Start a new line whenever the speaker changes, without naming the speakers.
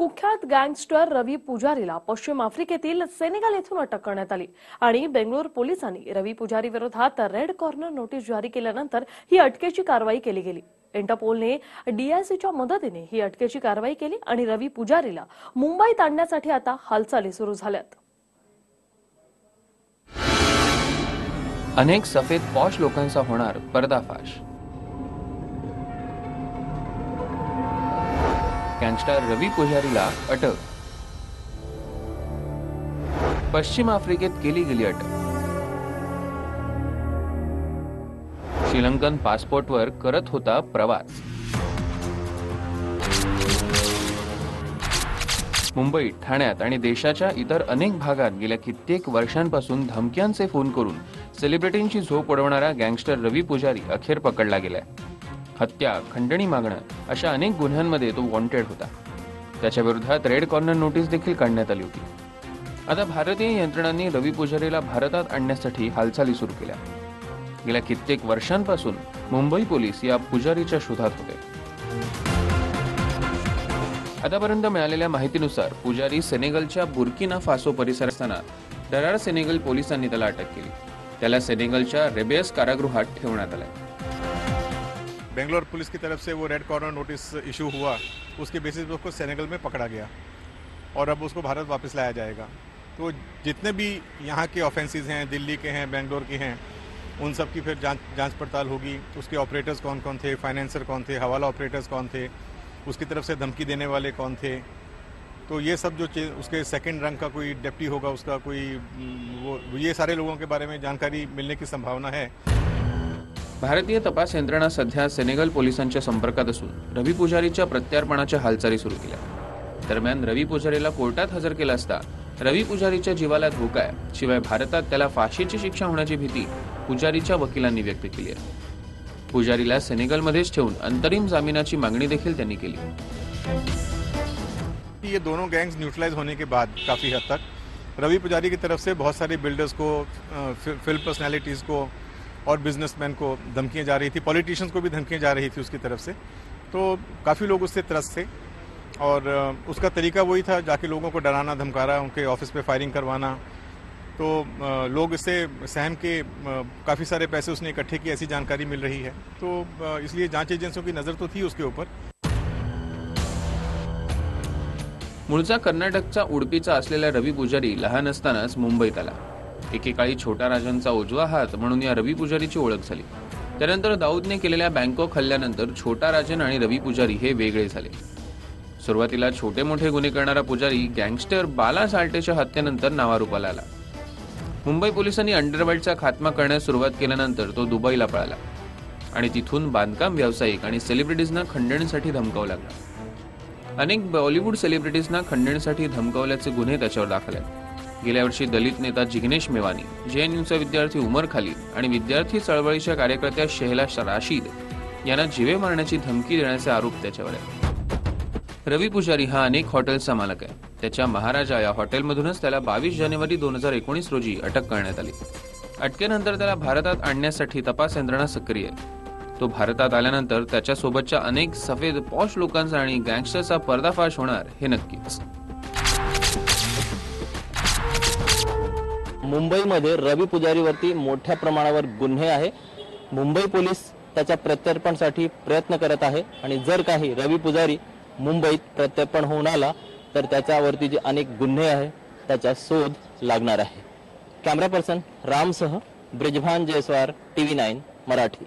कुख्यात गँगस्टर रवी पुजारीला पश्चिम आफ्रिकेतील सेनेगाल येथून अटक करण्यात आली. आणि बेंगळूर पोलिसांनी रवी पुजारी विरोधात रेड कॉर्नर नोटीस जारी केल्यानंतर ही अटकेची कारवाई केली गेली. इंटरपोलने डीआयसीच्या मदतीने ही अटकेची कारवाई केली आणि रवी पुजारीला मुंबईत आणण्यासाठी आता हालचाली सुरू झाल्यात.
अनेक सफेद पॉश लोकांचा होणार पर्दाफाश. गँगस्टर रवी पुजारीला अटक. पश्चिम आफ्रिकेत केली गेली अटक. श्रीलंकन पासपोर्टवर करत होता प्रवास. मुंबई ठाण्यात आणि देशाच्या इतर अनेक भागात गेल्या कित्येक वर्षांपासून धमक्यांचे फोन करून सेलिब्रिटींची झोप उडवणारा गँगस्टर रवी पुजारी अखेर पकडला गेलाय. हत्या खंडणी मागणं अशा अनेक गुन्ह्यांमध्ये तो वॉन्टेड होता. त्याच्या विरोधात रेड कॉर्नर नोटीस देखील काढण्यात आली होती. आता भारतीय यंत्रणांनी रवी पुजारीला भारतात आणण्यासाठी हालचाली सुरू केल्या. गेल्या कित्येक वर्षांपासून मुंबई पोलीस या पुजारीच्या शोधात होते. आतापर्यंत मिळालेल्या माहितीनुसार पुजारी सेनेगलच्या बुर्किना फासो परिसरात असताना दरार सेनेगल पोलिसांनी त्याला अटक केली. त्याला सेनेगलच्या रेबेस कारागृहात ठेवण्यात आलं.
बेंगलोर पुलिस की तरफ़ से वो रेड कॉर्नर नोटिस इशू हुआ, उसके बेसिस पर उसको सेनेगल में पकड़ा गया और अब उसको भारत वापस लाया जाएगा। तो जितने भी यहाँ के ऑफेंसेस हैं, दिल्ली के हैं, बेंगलोर के हैं, उन सब की फिर जाँच जाँच पड़ताल होगी। उसके ऑपरेटर्स कौन कौन थे फाइनेंसर कौन थे, हवाला ऑपरेटर्स कौन थे, उसकी तरफ़ से धमकी देने वाले कौन थे। तो ये सब जो उसके सेकंड रंग का कोई डेप्टी होगा, उसका कोई, वो, ये सारे लोगों के बारे में जानकारी मिलने की संभावना है।
भारतीय तपास यंत्रणा सध्या सेनेगल पोलिसांच्या संपर्कात असून रवी पुजारीच्या प्रत्यार्पणाच्या हालचाली सुरू केल्या. दरम्यान रवी पुजारीला कोर्टात हजर केला असता रवी पुजारीच्या जीवाला धोका आहे. शिवाय भारतात त्याला फाशीची शिक्षा होण्याची भीती पुजारीच्या वकिलांनी व्यक्त केली आहे. पुजारीला सेनेगलमध्येच ठेवून अंतरिम जामिनाची मागणी देखील त्यांनी केली.
ये दोनों गैंग्स न्यूट्रलाइज होने के बाद काफ़ी हद तक रवि पुजारी की तरफ से बहुत सारे बिल्डर्स को फि- फिल्म पर्सनालिटीज़ को और बिजनेसमैन को धमकियाँ जा रही थी पॉलिटिशियंस को भी धमकियाँ जा रही थी उसकी तरफ़ से। तो काफ़ी लोग उससे त्रस्त थे और उसका तरीका वही था, जाके लोगों को डराना, धमकाना, उनके ऑफ़िस पे फायरिंग करवाना। तो लोग इससे सहम के काफ़ी सारे पैसे उसने इकट्ठे की ऐसी जानकारी मिल रही है। तो इसलिए जाँच एजेंसियों की नज़र तो थी उसके ऊपर।
मूळचा कर्नाटकचा उडपीचा असलेला रवी पुजारी लहान असतानाच मुंबईत आला। एकेकाळी छोटा राजांचा उजवा हात म्हणून या रवी पुजारीची ओळख झाली. त्यानंतर दाऊदने केलेल्या बँकॉक हल्ल्यानंतर छोटा राजन आणि रवी पुजारी हे वेगळे झाले. सुरुवातीला छोटे मोठे गुन्हे करणारा पुजारी गँगस्टर बाला साल्टेच्या हत्येनंतर नावारूपाला आला. मुंबई पोलिसांनी अंडरवर्ल्डचा खात्मा करण्यास सुरुवात केल्यानंतर तो दुबईला पळाला आणि तिथून बांधकाम व्यावसायिक आणि सेलिब्रिटीजना खंडणीसाठी धमकावू लागला. अनेक बॉलिवूड सेलिब्रिटीजना खंडणीसाठी धमकावल्याचे गुन्हे त्याच्यावर दाखल आहेत. गेल्या वर्षी दलित नेता जिग्नेश मेवानी जेएनयूचा विद्यार्थी उमर खालिद आणि विद्यार्थी चळवळीच्या कार्यकर्त्या शेहला राशीद यांना जिवे मारण्याची धमकी देण्याचे आरोप त्याच्यावर आहे रवी पुजारी हा अनेक हॉटेलचा मालक आहे. त्याच्या महाराजा या हॉटेलमधूनच त्याला बावीस जानेवारी दोन हजार एकोणीस रोजी अटक करण्यात आली. अटकेनंतर त्याला भारतात आणण्यासाठी तपास यंत्रणा सक्रिय आहे. तो भारतात आल्यानंतर त्याच्यासोबतच्या अनेक सफेद पॉश लोकांचा आणि गँगस्टरचा पर्दाफाश होणार हे नक्कीच.
मुंबईमध्ये रवी पुजारीवरती मोठ्या प्रमाणावर गुन्हे आहे. मुंबई पोलीस त्याच्या प्रत्यर्पणसाठी प्रयत्न करत आहे आणि जर काही रवी पुजारी मुंबईत प्रत्यर्पण होऊन आला तर त्याच्यावरती जे अनेक गुन्हे आहे त्याचा शोध लागणार आहे. कॅमेरा पर्सन रामसह Brijbhan Jaiswar T V nine Marathi.